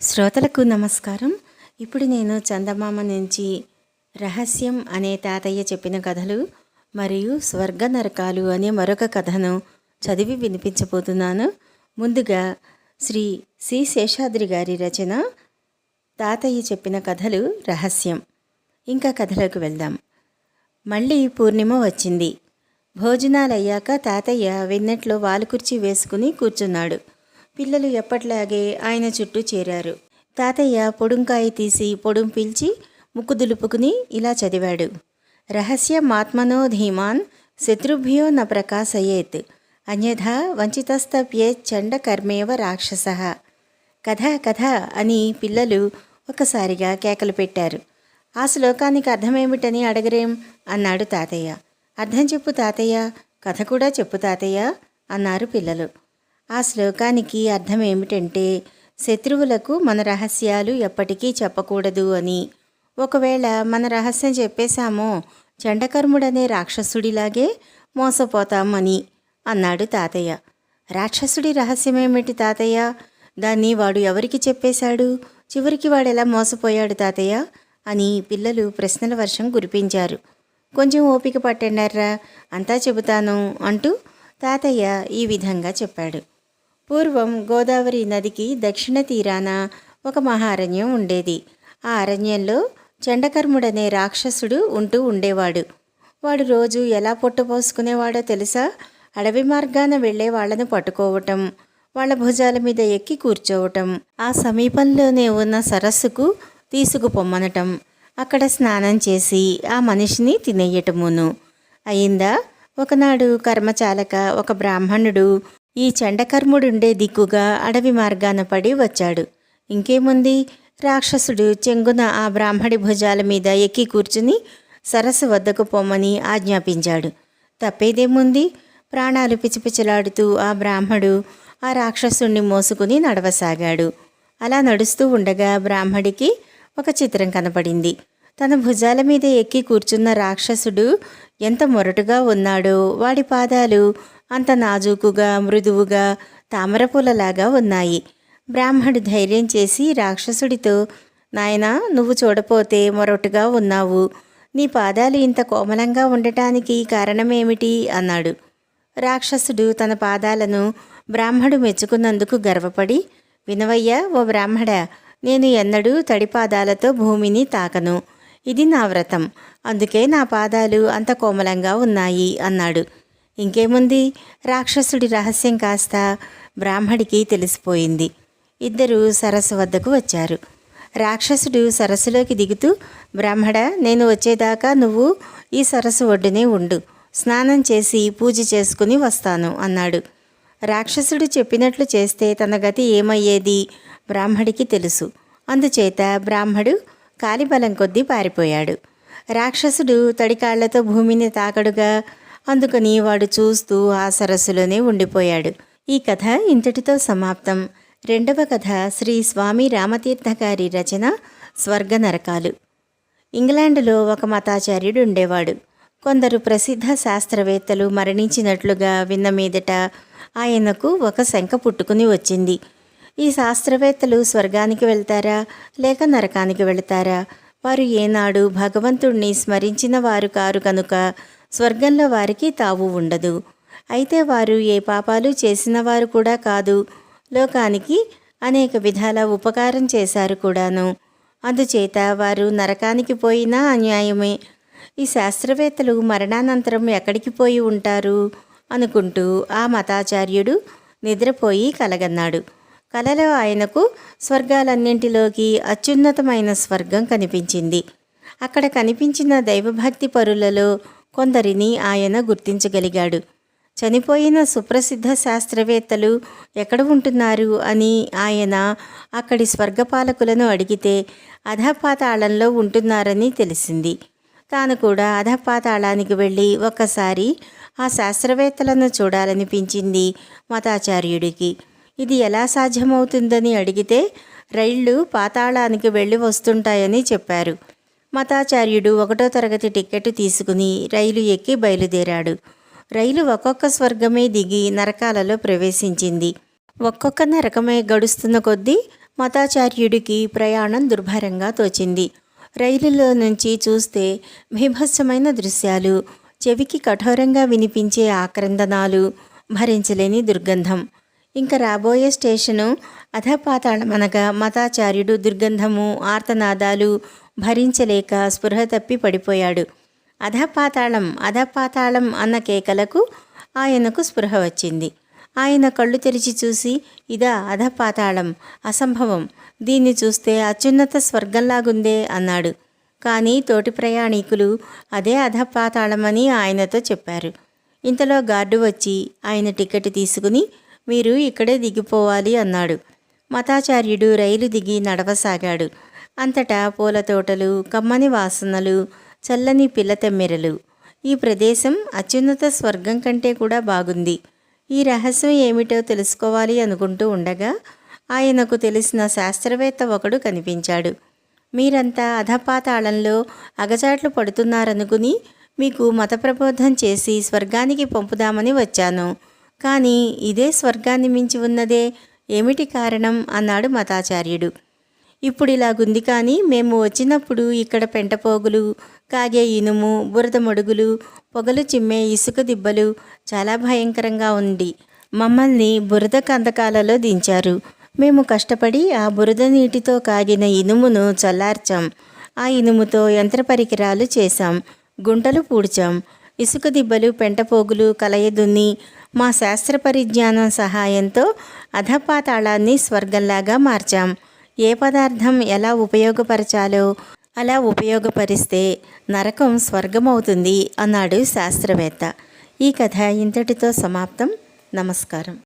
శ్రోతలకు నమస్కారం. ఇప్పుడు నేను చందమామ నుంచి రహస్యం అనే తాతయ్య చెప్పిన కథలు మరియు స్వర్గ నరకాలు అనే మరొక కథను చదివి వినిపించబోతున్నాను. ముందుగా శ్రీ సి. శేషాద్రి గారి రచన తాతయ్య చెప్పిన కథలు రహస్యం. ఇంకా కథలోకి వెళ్దాం. మళ్ళీ పూర్ణిమ వచ్చింది. భోజనాలయ్యాక తాతయ్య వెన్నెట్లో వాలుకుర్చీ వేసుకుని కూర్చున్నాడు. పిల్లలు ఎప్పట్లాగే ఆయన చుట్టూ చేరారు. తాతయ్య పొడుంకాయ తీసి పొడుం పీల్చి ముక్కు దులుపుకుని ఇలా చదివాడు. రహస్యమాత్మనో ధీమాన్ శత్రుభ్యో న ప్రకాశయేత్ అన్యథా వంచితస్తప్యే చండకర్మేవ రాక్షస. కథ కథ అని పిల్లలు ఒకసారిగా కేకలు పెట్టారు. ఆ శ్లోకానికి అర్థమేమిటని అడగరేం? అన్నాడు తాతయ్య. అర్థం చెప్పు తాతయ్య. కథ కూడా చెప్పు తాతయ్య. అన్నారు పిల్లలు. ఆ శ్లోకానికి అర్థం ఏమిటంటే శత్రువులకు మన రహస్యాలు ఎప్పటికీ చెప్పకూడదు అని. ఒకవేళ మన రహస్యం చెప్పేశామో చండకర్ముడనే రాక్షసుడిలాగే మోసపోతామని అన్నాడు తాతయ్య. రాక్షసుడి రహస్యమేమిటి తాతయ్య? దాన్ని వాడు ఎవరికి చెప్పేశాడు? చివరికి వాడెలా మోసపోయాడు తాతయ్య? అని పిల్లలు ప్రశ్నల వర్షం కురిపించారు. కొంచెం ఓపిక పట్టండారా అంతా చెబుతాను అంటూ తాతయ్య ఈ విధంగా చెప్పాడు. పూర్వం గోదావరి నదికి దక్షిణ తీరాన ఒక మహారణ్యం ఉండేది. ఆ అరణ్యంలో చండకర్ముడనే రాక్షసుడు ఉంటూ ఉండేవాడు. వాడు రోజు ఎలా పొట్టపోసుకునేవాడో తెలుసా? అడవి మార్గాన వెళ్ళే వాళ్ళను పట్టుకోవటం వాళ్ళ భుజాల మీద ఎక్కి కూర్చోవటం ఆ సమీపంలోనే ఉన్న సరస్సుకు తీసుకుపొమ్మనటం అక్కడ స్నానం చేసి ఆ మనిషిని తినేయటమును. అయిందా? ఒకనాడు కర్మచాలక ఒక బ్రాహ్మణుడు ఈ చండకర్ముడుండే దిక్కుగా అడవి మార్గాన పడి వచ్చాడు. ఇంకేముంది? రాక్షసుడు చెంగున ఆ బ్రాహ్మడి భుజాల మీద ఎక్కి కూర్చుని సరస్సు వద్దకు పొమ్మని ఆజ్ఞాపించాడు. తప్పేదేముంది? ప్రాణాలు పిచ్చిపిచ్చలాడుతూ ఆ బ్రాహ్మడు ఆ రాక్షసుణ్ణి మోసుకుని నడవసాగాడు. అలా నడుస్తూ ఉండగా బ్రాహ్మడికి ఒక చిత్రం కనపడింది. తన భుజాల మీద ఎక్కి కూర్చున్న రాక్షసుడు ఎంత మొరటుగా ఉన్నాడో వాడి పాదాలు అంత నాజూకుగా మృదువుగా తామరపూలలాగా ఉన్నాయి. బ్రాహ్మడు ధైర్యం చేసి రాక్షసుడితో నాయనా నువ్వు చూడపోతే మొరటుగా ఉన్నావు. నీ పాదాలు ఇంత కోమలంగా ఉండటానికి కారణమేమిటి అన్నాడు. రాక్షసుడు తన పాదాలను బ్రాహ్మడు మెచ్చుకున్నందుకు గర్వపడి వినవయ్యా ఓ బ్రాహ్మడ నేను ఎన్నడూ తడిపాదాలతో భూమిని తాకను. ఇది నా వ్రతం. అందుకే నా పాదాలు అంత కోమలంగా ఉన్నాయి అన్నాడు. ఇంకేముంది? రాక్షసుడి రహస్యం కాస్త బ్రాహ్మడికి తెలిసిపోయింది. ఇద్దరు సరస్సు వద్దకు వచ్చారు. రాక్షసుడు సరస్సులోకి దిగుతూ బ్రాహ్మడ నేను వచ్చేదాకా నువ్వు ఈ సరస్సు ఒడ్డునే ఉండు. స్నానం చేసి పూజ చేసుకుని వస్తాను అన్నాడు. రాక్షసుడు చెప్పినట్లు చేస్తే తన గతి ఏమయ్యేది? బ్రాహ్మడికి తెలుసు. అందుచేత బ్రాహ్మడు కాలిబలం కొద్దీ పారిపోయాడు. రాక్షసుడు తడికాళ్ళతో భూమిని తాకడుగా అందుకని వాడు చూస్తూ ఆ సరస్సులోనే ఉండిపోయాడు. ఈ కథ ఇంతటితో సమాప్తం. రెండవ కథ శ్రీ స్వామి రామతీర్థ గారి రచన స్వర్గ నరకాలు. ఇంగ్లాండులో ఒక మతాచార్యుడు ఉండేవాడు. కొందరు ప్రసిద్ధ శాస్త్రవేత్తలు మరణించినట్లుగా విన్న మీదట ఆయనకు ఒక శంక పుట్టుకుని వచ్చింది. ఈ శాస్త్రవేత్తలు స్వర్గానికి వెళ్తారా లేక నరకానికి వెళతారా? వారు ఏనాడు భగవంతుణ్ణి స్మరించిన వారు కారు కనుక స్వర్గంలో వారికి తావు ఉండదు. అయితే వారు ఏ పాపాలు చేసిన వారు కూడా కాదు. లోకానికి అనేక విధాల ఉపకారం చేశారు కూడాను. అందుచేత వారు నరకానికి పోయినా అన్యాయమే. ఈ శాస్త్రవేత్తలు మరణానంతరం ఎక్కడికి పోయి ఉంటారు? అనుకుంటూ ఆ మతాచార్యుడు నిద్రపోయి కలగన్నాడు. కలలో ఆయనకు స్వర్గాలన్నింటిలోకి అత్యున్నతమైన స్వర్గం కనిపించింది. అక్కడ కనిపించిన దైవభక్తి పరులలో కొందరిని ఆయన గుర్తించగలిగాడు. చనిపోయిన సుప్రసిద్ధ శాస్త్రవేత్తలు ఎక్కడ ఉంటున్నారు అని ఆయన అక్కడి స్వర్గపాలకులను అడిగితే అధపాతాళంలో ఉంటున్నారని తెలిసింది. తాను కూడా అధపాతాళానికి వెళ్ళి ఒక్కసారి ఆ శాస్త్రవేత్తలను చూడాలనిపించింది మతాచార్యుడికి. ఇది ఎలా సాధ్యమవుతుందని అడిగితే రైళ్ళు పాతాళానికి వెళ్ళి వస్తుంటాయని చెప్పారు. మతాచార్యుడు ఒకటో తరగతి టిక్కెట్ తీసుకుని రైలు ఎక్కి బయలుదేరాడు. రైలు ఒక్కొక్క స్వర్గమే దిగి నరకాలలో ప్రవేశించింది. ఒక్కొక్క నరకమే గడుస్తున్న కొద్దీ మతాచార్యుడికి ప్రయాణం దుర్భరంగా తోచింది. రైలులో నుంచి చూస్తే భీభత్సమైన దృశ్యాలు చెవికి కఠోరంగా వినిపించే ఆక్రందనాలు భరించలేని దుర్గంధం. ఇంకా రాబోయే స్టేషను అధపాతాళమనగా మతాచార్యుడు దుర్గంధము ఆర్తనాదాలు భరించలేక స్పృహ తప్పి పడిపోయాడు. అధపాతాళం అధపాతాళం అన్న కేకలకు ఆయనకు స్పృహ వచ్చింది. ఆయన కళ్ళు తెరిచి చూసి ఇదా అధపాతాళం అసంభవం. దీన్ని చూస్తే అత్యున్నత స్వర్గంలాగుందే అన్నాడు. కానీ తోటి ప్రయాణికులు అదే అధపాతాళమని ఆయనతో చెప్పారు. ఇంతలో గార్డు వచ్చి ఆయన టికెట్ తీసుకుని మీరు ఇక్కడే దిగిపోవాలి అన్నాడు. మతాచార్యుడు రైలు దిగి నడవసాగాడు. అంతటా పూల తోటలు కమ్మని వాసనలు చల్లని పిల్లతెమ్మెరలు ఈ ప్రదేశం అత్యున్నత స్వర్గం కంటే కూడా బాగుంది. ఈ రహస్యం ఏమిటో తెలుసుకోవాలి అనుకుంటూ ఉండగా ఆయనకు తెలిసిన శాస్త్రవేత్త ఒకడు కనిపించాడు. మీరంతా అధపాతాళంలో అగచాట్లు పడుతున్నారనుకుని మీకు మత ప్రబోధం చేసి స్వర్గానికి పంపుదామని వచ్చాను. కానీ ఇదే స్వర్గాన్ని మించి ఉన్నదే ఏమిటి కారణం? అన్నాడు మతాచార్యుడు. ఇప్పుడు ఇలాగుంది కానీ మేము వచ్చినప్పుడు ఇక్కడ పెంటపోగులు కాగే ఇనుము బురద మడుగులు పొగలు చిమ్మే ఇసుక దిబ్బలు చాలా భయంకరంగా ఉంది మమ్మల్ని బురద కందకాలలో దించారు. మేము కష్టపడి ఆ బురద నీటితో కాగిన ఇనుమును చల్లార్చాం. ఆ ఇనుముతో యంత్ర పరికరాలు చేశాం. గుంటలు పూడ్చాం. ఇసుక దిబ్బలు పెంటపోగులు కలయదున్ని మా శాస్త్ర పరిజ్ఞానం సహాయంతో అధపాతాళాన్ని స్వర్గంలాగా మార్చాం. ఏ పదార్థం ఎలా ఉపయోగపరచాలో అలా ఉపయోగపరిస్తే నరకం స్వర్గమవుతుంది అన్నాడు శాస్త్రవేత్త. ఈ కథ ఇంతటితో సమాప్తం. నమస్కారం.